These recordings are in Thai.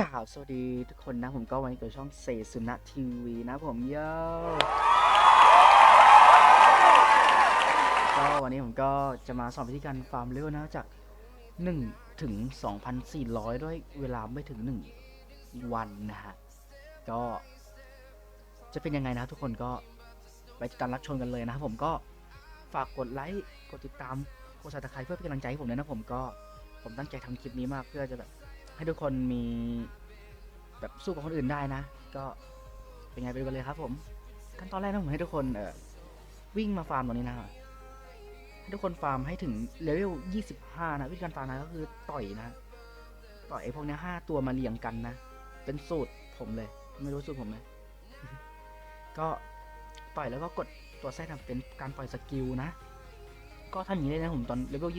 กล่าวสวัสดีทุกคนนะผมก็วันนี้กิดช่องเซซุนะทีวีนะผมโย่ก็วันนี้ผมก็จะมาสอนวิธีการฟาร์มเร็วนะจาก 1 ถึง 2,400 ด้วยเวลาไม่ถึง 1 วันนะฮะ ก็จะเป็นยังไงนะทุกคนก็ไปติดตามรับชมกันเลยนะครับผมก็ฝากกดไลค์กดติดตามกดซับสไครต์เพื่อเป็นกำลังใจให้ผมด้วยนะผมก็ผมตั้งใจทำคลิปนี้มากเพื่อจะแบบ ให้ทุกคนมีแบบสู้กับคนอื่นได้นะ ก็เป็นไงไปดูกันเลยครับ ผม ขั้นตอนแรกนะผมให้ทุกคนเออวิ่งมาฟาร์มตรงนี้นะให้ทุกคนฟาร์มให้ถึงเลเวล 25 นะวิธีการฟาร์มนะก็คือต่อยนะต่อยไอ้พวกเนี้ยห้าตัวมาเรียงกันนะ เป็นสูตรผมเลย ไม่รู้สูตรผมเลยก็ต่อยแล้วก็กดตัวแทรกทำเป็นการปล่อยสกิลนะ ก็ทำอย่างนี้เลยนะผมตอนเลเวล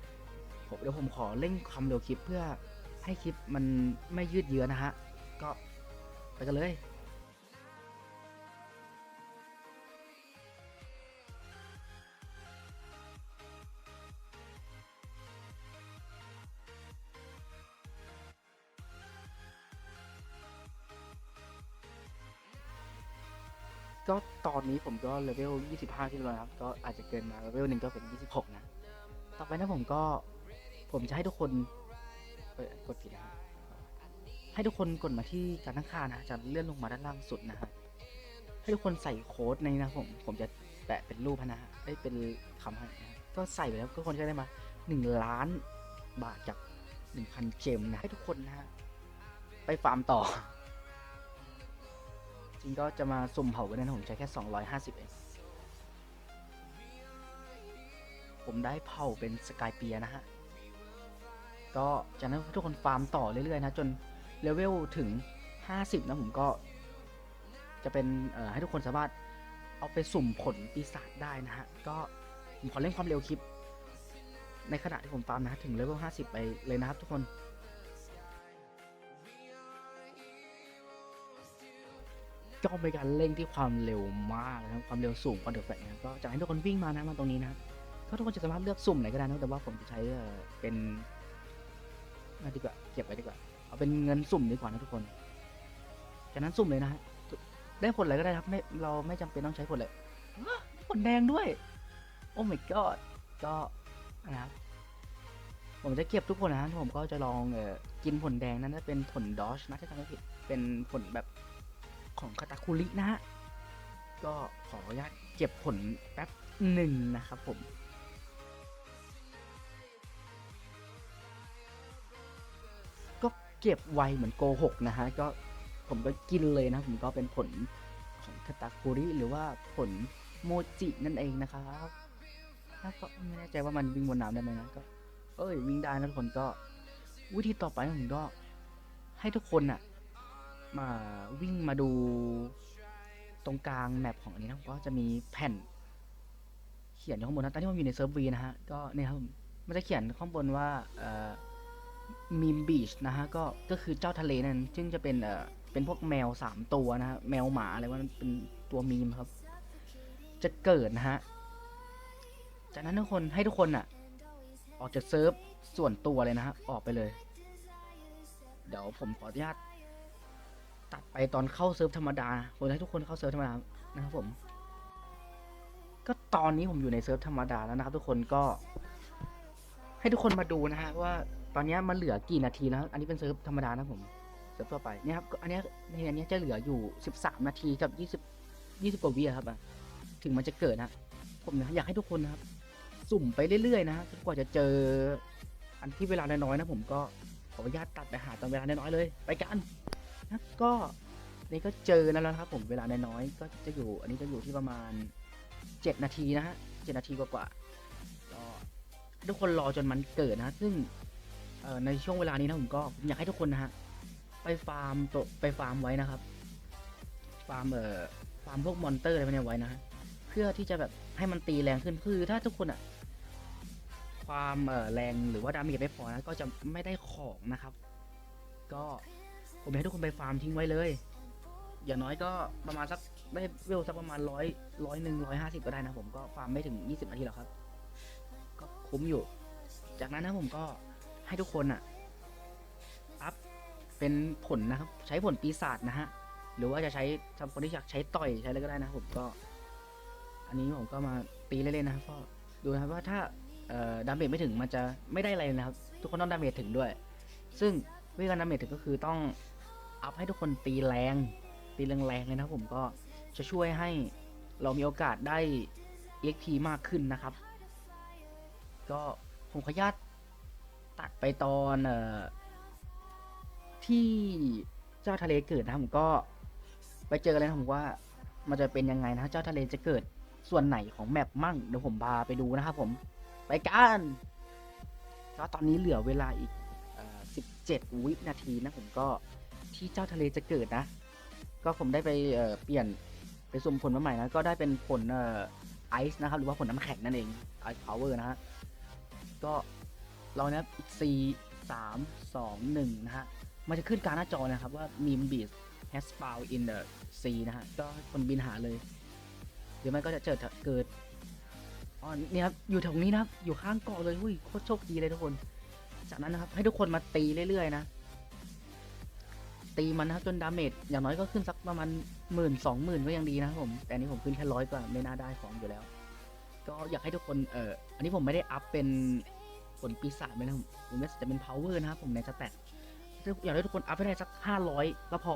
25ผมเดี๋ยวผมขอเร่งความเร็วคลิปเพื่อ ให้คลิปมันไม่ยืดเยื้อนะฮะ ก็ไปกันเลยก็ตอนนี้ผมก็เลเวล 25ขึ้นแล้วครับ ก็อาจจะเกินมาเลเวลหนึ่งก็เป็น 26 นะ ต่อไปนะผมก็ผมจะให้ทุกคน เออกดผิดนะครับให้ทุกคนกดมาที่การตั้งค่านะจะเลื่อนลงมาด้านล่างสุดนะฮะให้ทุกคนใส่โค้ดในนะผมผมจะแปะเป็นรูปให้นะฮะได้เป็นคำให้นะก็ใส่ไปแล้วทุกคนจะได้มา1ล้านบาทจาก1,000เจมนะให้ทุกคนนะฮะไปฟาร์มต่อ จริงก็จะมาสุ่มเผากันนะผมใช้แค่ 250 เอง ผมได้เผาเป็นสกายเปียนะฮะ ก็จากนั้นทุกคนฟาร์มต่อเรื่อยๆนะจนเลเวลถึง 50 นะผมก็ จะเป็นให้ทุกคนสามารถเอาไปสุ่มผลปีศาจได้นะฮะ ก็ผมขอเร่งความเร็วคลิป ในขณะที่ผมฟาร์มนะถึงเลเวล 50 ไปเลยนะครับทุกคนก็เป็นการเร่งที่ความเร็วมากนะครับความเร็วสูงกว่าเดอะแฟลนะก็จะให้ทุกคนวิ่งมานะมาตรงนี้นะก็ทุกคนจะสามารถเลือกสุ่มไหนก็ได้นะแต่ว่าผมจะใช้เป็น น่าดีกว่า เก็บไว้ดีกว่า เอาเป็นเงินสุ่มดีกว่านะทุกคน จากนั้นสุ่มเลยนะฮะ ได้ผลอะไรก็ได้ครับ ไม่ เราไม่จำเป็นต้องใช้ผลเลยผลแดงด้วย โอ้ my god ก็นะครับ ผมจะเก็บทุกผลนะฮะผมก็จะลองเออกินผลแดงนั้นจะเป็นผลดอชนะถ้าจำไม่ผิด เป็นผลแบบของคาตาคุรินะฮะ ก็ขออนุญาตเก็บผลแป๊บหนึ่งนะครับผม เก็บไวเหมือนโกหกนะฮะก็ผมก็กินเลยนะผมก็เป็นผลของคาตาคุริหรือว่าผลโมจินั่นเองนะครับแล้วก็ไม่แน่ใจว่ามันวิ่งบนน้ำได้ไหมนะก็ เอ้ยวิ่งได้นะทุกคนก็วิธีต่อไปผมก็ให้ทุกคนน่ะมาวิ่งมาดูตรงกลางแมปของอันนี้นะก็จะมีแผ่น เขียนอยู่ข้างบนนะตอนที่ผมอยู่ในเซิร์ฟวีนะฮะก็เนี่ยครับมันจะเขียนข้างบนว่าเอ่อ มีมบีชนะฮะก็ก็คือเจ้าทะเลนั่นซึ่งจะเป็นเอ่อเป็นพวกแมวสามตัวนะฮะแมวหมาอะไรว่ามันเป็นตัวมีมครับ จะเกิดนะฮะจากนั้นทุกคนให้ทุกคนอะ ออกจากเซิร์ฟส่วนตัวเลยนะฮะออกไปเลย เดี๋ยวผมขออนุญาตตัดไปตอนเข้าเซิร์ฟธรรมดาผมให้ทุกคนเข้าเซิร์ฟธรรมดานะครับผม ก็ตอนนี้ผมอยู่ในเซิร์ฟธรรมดาแล้วนะครับทุกคนก็ ให้ทุกคนมาดูนะฮะว่า ตอนนี้มันเหลือกี่นาทีแล้ว อันนี้เป็นเซิร์ฟธรรมดานะผม เซิร์ฟทั่วไปเนี่ยครับอันนี้ในอันนี้จะเหลืออยู่ 13 นาทีกับ 20 20กว่าวิครับอะถึงมันจะเกิดนะผมนะอยากให้ทุกคนนะครับ สุ่มไปเรื่อยๆนะจนกว่าจะเจอ อันที่เวลาน้อยๆนะผมก็ขออนุญาตตัดไปหาตอนเวลาน้อยๆเลย ไปกันนะก็นี่ก็เจอแล้วนะครับผมเวลาน้อยๆก็จะอยู่ อันนี้จะอยู่ที่ประมาณ 7 นาทีนะฮะเจ็ดนาทีกว่าๆก็ทุกคนรอจนมันเกิดนะ ซึ่ง ในช่วงเวลานี้นะผมก็อยากให้ทุกคนนะฮะไปฟาร์มตัวไปฟาร์มไว้นะครับ ฟาร์มเอ่อฟาร์มพวกมอนเตอร์อะไรพวกนี้ไว้นะฮะเพื่อที่จะแบบให้มันตีแรงขึ้นคือถ้าทุกคนอะความเอ่อแรงหรือว่าดาเมจไม่พอนะก็จะไม่ได้ของนะครับ ก็ผมอยากให้ทุกคนไปฟาร์มทิ้งไว้เลย อย่างน้อยก็ประมาณสักได้เวลสักประมาณร้อยร้อยหนึ่งร้อยห้าสิบก็ได้นะผมก็ฟาร์มไม่ถึงยี่สิบนาทีหรอกครับ ก็คุ้มอยู่ จากนั้นนะผมก็ ให้ทุกคนอะอัพเป็นผลนะครับ ใช้ผลปีศาจนะฮะ หรือว่าจะใช้สำคนที่อยากใช้ต่อยใช้อะไรก็ได้นะผมก็ อันนี้ผมก็มาตีเล่นๆนะครับก็ดูนะครับว่าถ้าดาเมจไม่ถึงมันจะไม่ได้อะไรนะครับ ทุกคนต้องดาเมจถึงด้วย ซึ่งวิธีการดาเมจถึงก็คือต้องอัพให้ทุกคนตีแรง ตีแรงๆเลยนะครับผมก็จะช่วยให้เรามีโอกาสได้ EXP มากขึ้นนะครับ ก็ผมขออนุญาต ตัดไปตอนเอ่อที่เจ้าทะเลเกิดนะผมก็ไปเจอกันเลยนะผมว่ามันจะเป็นยังไงนะเจ้าทะเลจะเกิดส่วนไหนของแมปมั่งเดี๋ยวผมพาไปดูนะครับผมไปกันก็ตอนนี้เหลือเวลาอีกเอ่อ17วินาทีนะผมก็ที่เจ้าทะเลจะเกิดนะ ก็ผมได้ไปเเปลี่ยนไปสุ่มผลมาใหม่นะก็ได้เป็นผลไอซ์นะครับหรือว่าผลน้ำแข็งนั่นเองไอซ์พาวเวอร์นะฮะก็ เราเนี้ยอีสี่สามสองหนึ่งนะฮะ มันจะขึ้นกลารหน้าจอนะครับว่า meme beast has found in the sea นะฮะ ก็คนบินหาเลย หรือไม่ก็จะเจอเกิดอ๋อนี่ครับ อยู่แถวนี้นะครับ อยู่ข้างเกาะเลยหุ้ยโคตรโชคดีเลยทุกคน จากนั้นนะครับ ให้ทุกคนมาตีเรื่อยๆนะ ตีมันนะครับจนดาเมจอย่างน้อยก็ขึ้นสักประมาณหมื่นสองหมื่นก็ยังดีนะครับผม แต่นี้ผมขึ้นแค่ร้อยกว่าไม่น่าได้ของอยู่แล้ว ก็อยากให้ทุกคน เอออันนี้ผมไม่ได้อัพเป็น ลปีศาจไปนะครับผมจะเป็น power นะครับผมในสแตทอยากให้ทุกคนอัพให้ได้สัก 500 ก็พอ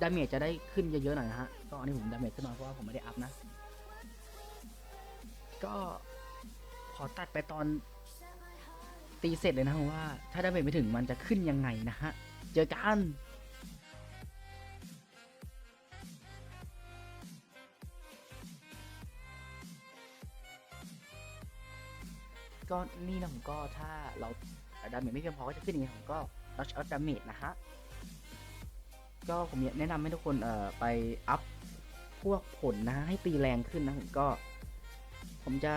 ดาเมจจะได้ขึ้นเยอะๆหน่อยนะฮะ ก็อันนี้ผมดาเมจขึ้นมาเพราะว่าผมไม่ได้อัพนะ ก็ขอตัดไปตอนตีเสร็จเลยนะว่า ถ้าดาเมจไม่ถึงมันจะขึ้นยังไงนะฮะ เจอกัน ก็นี่นะผมก็ถ้าเราดาเมจไม่เพียงพอก็จะขึ้นอย่างนี้ผมก็ลดเอาดาเมจนะฮะก็ผมแนะนำให้ทุกคนเอ่อไปอัพพวกผลนะฮะให้ตีแรงขึ้นนะผมก็ ผมจะ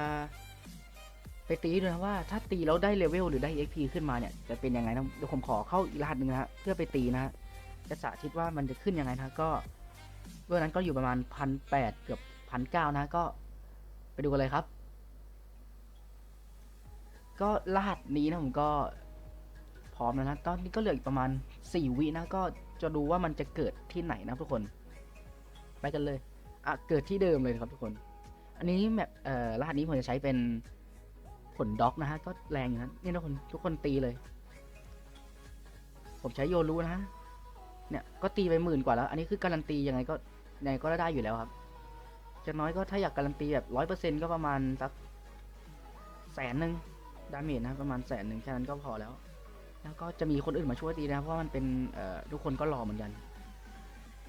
ไปตีดูนะว่าถ้าตีแล้วได้เลเวลหรือได้ XP ขึ้นมาเนี่ยจะเป็นยังไงนะเดี๋ยวผมขอเข้าอีกรหัสหนึ่งนะฮะเพื่อไปตีนะฮะจะสาธิตว่ามันจะขึ้นยังไงนะก็เวลนั้นก็อยู่ประมาณพันแปดเกือบพันเก้านะก็ไปดูกันเลยครับ ก็รหัสนี้นะผมก็พร้อมแล้วนะ ตอนนี้ก็เหลืออีกประมาณ 4 วินะ ก็จะดูว่ามันจะเกิดที่ไหนนะทุกคน ไปกันเลย อะ เกิดที่เดิมเลยครับทุกคน อันนี้แมปเอ่อรหัสนี้ผมจะใช้เป็นผลด็อกนะฮะ ก็แรงอยู่นะนี่ทุกคนทุกคนตีเลย ผมใช้โยรู้นะ เนี่ย ก็ตีไปหมื่นกว่าแล้ว อันนี้คือการันตียังไงก็ยังไงก็ได้อยู่แล้วครับ จะน้อยก็ถ้าอยากการันตีแบบร้อยเปอร์เซ็นก็ประมาณสักแสนหนึ่ง ดาเมจนะประมาณแสนหนึ่งแค่นั้นก็พอแล้ว แล้วก็จะมีคนอื่นมาช่วยตีนะเพราะว่ามันเป็นทุกคนก็รอเหมือนกัน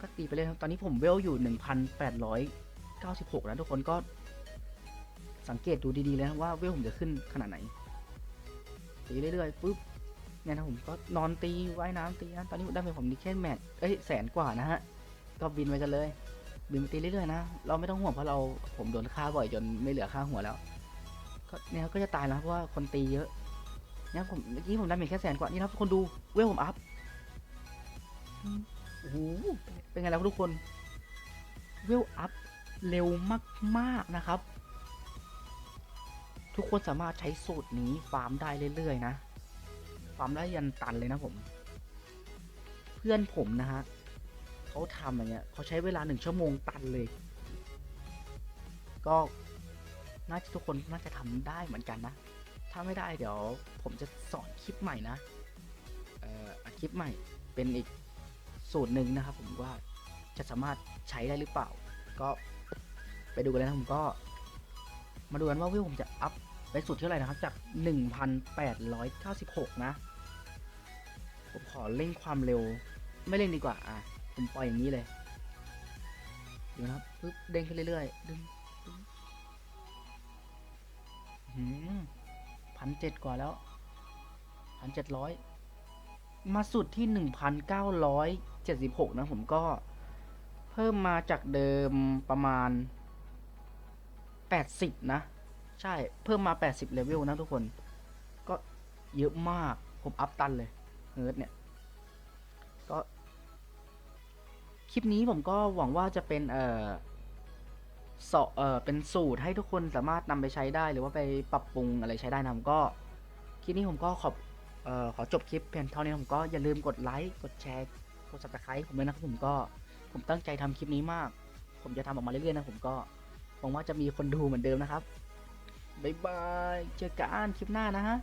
ก็ตีไปเลยครับตอนนี้ผมเวลอยู่ 1,896 นะทุกคนก็สังเกตดูดีๆเลยนะว่าเวลผมจะขึ้นขนาดไหนตีเรื่อยๆปุ๊บเนี่ยนะผมก็นอนตีว่ายน้ำตีนะตอนนี้ได้เป็นผมดีแค่แมทเอ้ยแสนกว่านะฮะก็บินไปกันเลย บินไปตีเรื่อยๆนะเราไม่ต้องห่วงเพราะเราผมโดนฆ่าบ่อยจนไม่เหลือค่าหัวแล้ว ก็เนี่ยก็จะตายแล้วเพราะว่าคนตีเยอะเนี่ยผมเมื่อกี้ผมได้เมจแค่แสนกว่านี่นะครับคนดูเวลผมอัพอืมโอ้โหเป็นไงแล้วทุกคนเวลอัพเร็วมากๆนะครับ ทุกคนสามารถใช้สูตรนี้ฟาร์มได้เรื่อยๆนะฟาร์มได้ยันตันเลยนะผม เพื่อนผมนะฮะเขาทำอย่างเงี้ยเขาใช้เวลาหนึ่งชั่วโมงตันเลย ก็ น่าจะทุกคนน่าจะทำได้เหมือนกันนะ ถ้าไม่ได้เดี๋ยวผมจะสอนคลิปใหม่นะเอ่อคลิปใหม่เป็นอีกสูตรหนึ่งนะครับ ผมว่าจะสามารถใช้ได้หรือเปล่า ก็ไปดูกันเลยนะผมก็ มาดูกันว่าวิวผมจะอัพไปสุดที่เท่าไหร่นะครับ จาก 1,896 นะ ผมขอเร่งความเร็ว ไม่เร่งดีกว่า อะ ผมปล่อยอย่างนี้เลย ดูนะครับปึ๊บเด้งขึ้นเรื่อยๆดึง พันเจ็ดกว่าแล้วพันเจ็ดร้อยมาสุดที่หนึ่งพันเก้าร้อยเจ็ดสิบหกนะผมก็ เพิ่มมาจากเดิมประมาณแปดสิบนะ ใช่เพิ่มมาแปดสิบเลเวลนะทุกคน ก็เยอะมากผมอัพตันเลยเฮิร์ตเนี่ย ก็ คลิปนี้ผมก็หวังว่าจะเป็นเอ่อ สอเออเป็นสูตรให้ทุกคนสามารถนำไปใช้ได้หรือว่าไปปรับปรุงอะไรใช้ได้นะผมก็คลิปนี้ผมก็ขอบเอ่อขอจบคลิปเพียงเท่านี้ผมก็อย่าลืมกดไลค์กดแชร์กด subscribe ผมด้วยนะครับผมก็ผมตั้งใจทำคลิปนี้มาก ผมจะทำออกมาเรื่อยๆนะผมก็หวังว่าจะมีคนดูเหมือนเดิมนะครับบ๊ายบายเจอกันคลิปหน้านะฮะ